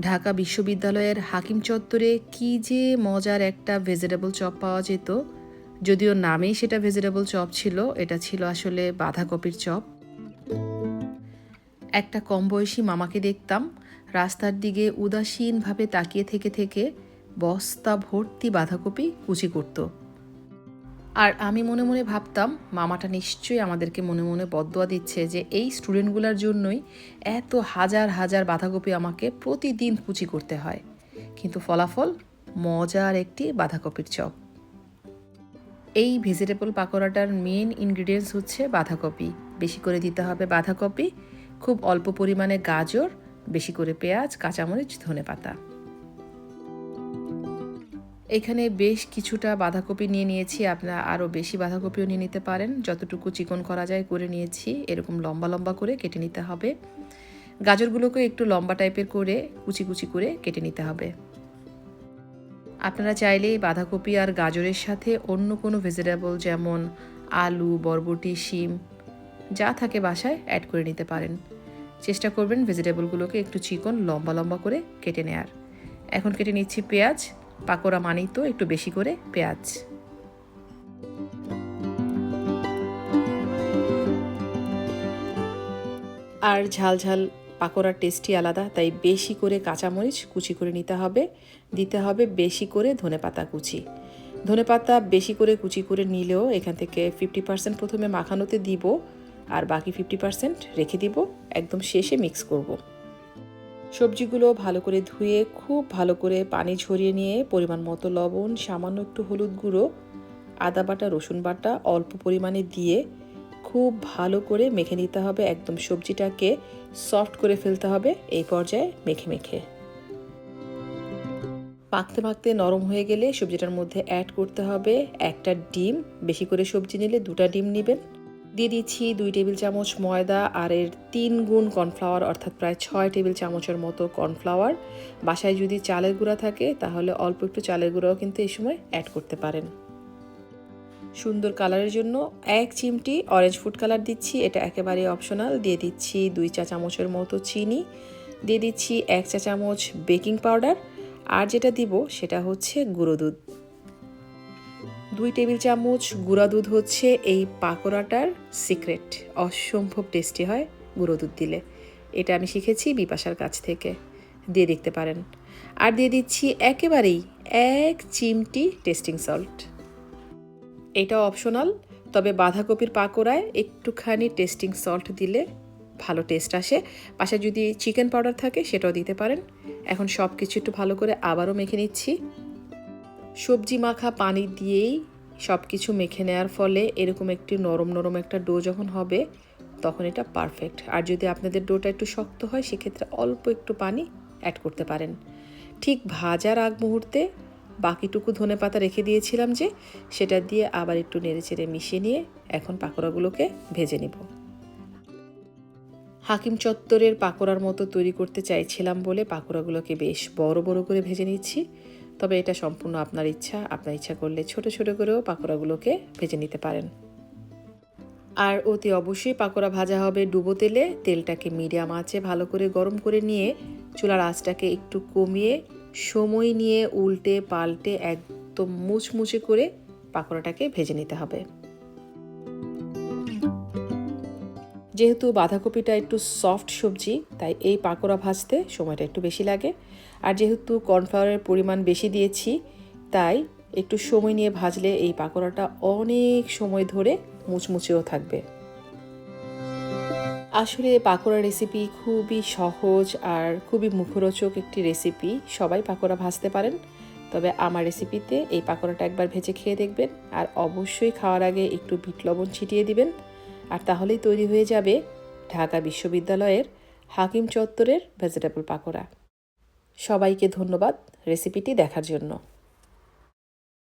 ঢাকা বিশ্ববিদ্যালয়ের হাকিম চত্বরে কি যে মজার একটা ভেজিটেবল চপ পাওয়া যেত, যদিও নামেই সেটা ভেজিটেবল চপ ছিল, এটা ছিল আসলে বাঁধাকপির চপ একটা কম বয়সী মামাকে দেখতাম, রাস্তার দিকে উদাসীনভাবে তাকিয়ে থেকে থেকে বস্তা ভর্তি বাঁধাকপি কুচি করত। আর আমি মনে মনে ভাবতাম, মামাটা নিশ্চয়ই আমাদেরকে মনে মনে বদোয়া দিচ্ছে যে এই স্টুডেন্টগুলোর জন্যই এত হাজার হাজার বাঁধাকপি আমাকে প্রতিদিন কুচি করতে হয়। কিন্তু ফলাফল মজার একটি বাঁধাকপির চপ। এই ভেজিটেবল পাকোড়াটার মেন ইনগ্রিডিয়েন্টস হচ্ছে বাঁধাকপি। বেশি করে দিতে হবে বাঁধাকপি, খুব অল্প পরিমাণে গাজর, বেশি করে পেঁয়াজ, কাঁচামরিচ, ধনেপাতা। এখানে বেশ কিছুটা বাঁধাকপি নিয়ে নিয়েছি, আপনারা আরও বেশি বাঁধাকপিও নিয়ে নিতে পারেন। যতটুকু চিকন করা যায় করে নিয়েছি, এরকম লম্বা লম্বা করে কেটে নিতে হবে। গাজরগুলোকে একটু লম্বা টাইপের করে, কুচি কুচি করে কেটে নিতে হবে। আপনারা চাইলে বাঁধাকপি আর গাজরের সাথে অন্য কোনো ভেজিটেবল যেমন আলু, বরবটি, শিম, যা থাকে বাসায় অ্যাড করে নিতে পারেন। চেষ্টা করবেন ভেজিটেবলগুলোকে একটু চিকন, লম্বা লম্বা করে কেটে নেয়ার। এখন কেটে নিচ্ছি পেঁয়াজ। পাকোড়া মানেই তো একটু বেশি করে পেঁয়াজ। আর ঝাল ঝাল পাকোড়ার টেস্টই আলাদা, তাই বেশি করে কাঁচামরিচ কুচি করে নিতে হবে। দিতে হবে বেশি করে ধনেপাতা কুচি। ধনেপাতা বেশি করে কুচি করে নিলেও এখান থেকে ফিফটি পার্সেন্ট প্রথমে মাখানোতে দিব, আর বাকি ফিফটি পার্সেন্ট রেখে দিব। একদম শেষে মিক্স করব। সবজিগুলো ভালো করে ধুয়ে, খুব ভালো করে পানি ঝরিয়ে নিয়ে পরিমাণ মতো লবণ, সামান্য একটু হলুদ গুঁড়ো, আদা বাটা, রসুন বাটা অল্প পরিমাণে দিয়ে খুব ভালো করে মেখে নিতে হবে। একদম সবজিটাকে সফট করে ফেলতে হবে এই পর্যায়ে মেখে মেখে। পাকতে পাকতে নরম হয়ে গেলে সবজিটার মধ্যে অ্যাড করতে হবে একটা ডিম। বেশি করে সবজি নিলে দুটা ডিম নেবেন। দিয়ে দিচ্ছি দুই টেবিল চামচ ময়দা আর এর তিন গুণ কর্নফ্লাওয়ার, অর্থাৎ প্রায় ছয় টেবিল চামচের মতো কর্নফ্লাওয়ার। বাসায় যদি চালের গুঁড়া থাকে, তাহলে অল্প একটু চালের গুঁড়াও কিন্তু এই সময় অ্যাড করতে পারেন। সুন্দর কালারের জন্য এক চিমটি অরেঞ্জ ফুড কালার দিচ্ছি, এটা একেবারে অপশনাল। দিয়ে দিচ্ছি দুই চা চামচের মতো চিনি। দিয়ে দিচ্ছি এক চা চামচ বেকিং পাউডার। আর যেটা দিব, সেটা হচ্ছে গুঁড়ো দুধ। দুই টেবিল চামচ গুঁড়া দুধ হচ্ছে, এই পাকোড়াটার সিক্রেট। অসম্ভব টেস্টি হয় গুঁড়ো দুধ দিলে। এটা আমি শিখেছি বিপাশার কাছ থেকে। দিয়ে দেখতে পারেন। আর দিয়ে দিচ্ছি একেবারেই এক চিমটি টেস্টিং সল্ট। এটা অপশনাল, তবে বাঁধাকপির পাকোড়ায় একটুখানি টেস্টিং সল্ট দিলে ভালো টেস্ট আসে। পাশে যদি চিকেন পাউডার থাকে, সেটাও দিতে পারেন। এখন সব কিছু একটু ভালো করে আবারও মেখে নিচ্ছি। সবজি মাখা পানি দিয়েই সব কিছু মেখে নেওয়ার ফলে এরকম একটি নরম নরম একটা ডো যখন হবে, তখন এটা পারফেক্ট আর যদি আপনাদের ডোটা একটু শক্ত হয়, সেক্ষেত্রে অল্প একটু পানি অ্যাড করতে পারেন। ঠিক ভাজার আগ মুহূর্তে বাকিটুকু ধনে পাতা রেখে দিয়েছিলাম যে, সেটা দিয়ে আবার একটু নেড়ে চেড়ে মিশিয়ে নিয়ে এখন পাকোড়াগুলোকে ভেজে নেব। হাকিম চত্বরের পাকোড়ার মতো তৈরি করতে চাইছিলাম বলে পাকোড়াগুলোকে বেশ বড় বড় করে ভেজে নিচ্ছি। তবে এটা সম্পূর্ণ আপনার ইচ্ছা। আপনার ইচ্ছা করলে ছোট ছোট করেও পাকোড়াগুলোকে ভেজে নিতে পারেন। আর অতি অবশ্যই পাকোড়া ভাজা হবে ডুবো তেলে। তেলটাকে মিডিয়াম আঁচে ভালো করে গরম করে নিয়ে চুলার আঁচটাকে একটু কমিয়ে সময় নিয়ে উল্টে পাল্টে একদম মুচমুচে করে পাকোড়াটাকে ভেজে নিতে হবে। যেহেতু বাঁধাকপিটা একটু সফট সবজি, তাই এই পাকোড়া ভাজতে সময়টা একটু বেশি লাগে। আর যেহেতু কর্নফ্লাওয়ারের পরিমাণ বেশি দিয়েছি, তাই একটু সময় নিয়ে ভাজলে এই পাকোড়াটা অনেক সময় ধরে মুচমুচেও থাকবে। আসলে পাকোড়া রেসিপি খুবই সহজ আর খুবই মুখরোচক একটি রেসিপি সবাই পাকোড়া ভাজতে পারেন, তবে আমার রেসিপিতে এই পাকোড়াটা একবার ভেজে খেয়ে দেখবেন। আর অবশ্যই খাওয়ার আগে একটু বিট লবণ ছিটিয়ে দিবেন। আর তাহলেই তৈরি হয়ে যাবে ঢাকা বিশ্ববিদ্যালয়ের হাকিম চত্বরের ভেজিটেবল পাকোড়া। সবাইকে ধন্যবাদ রেসিপিটি দেখার জন্য।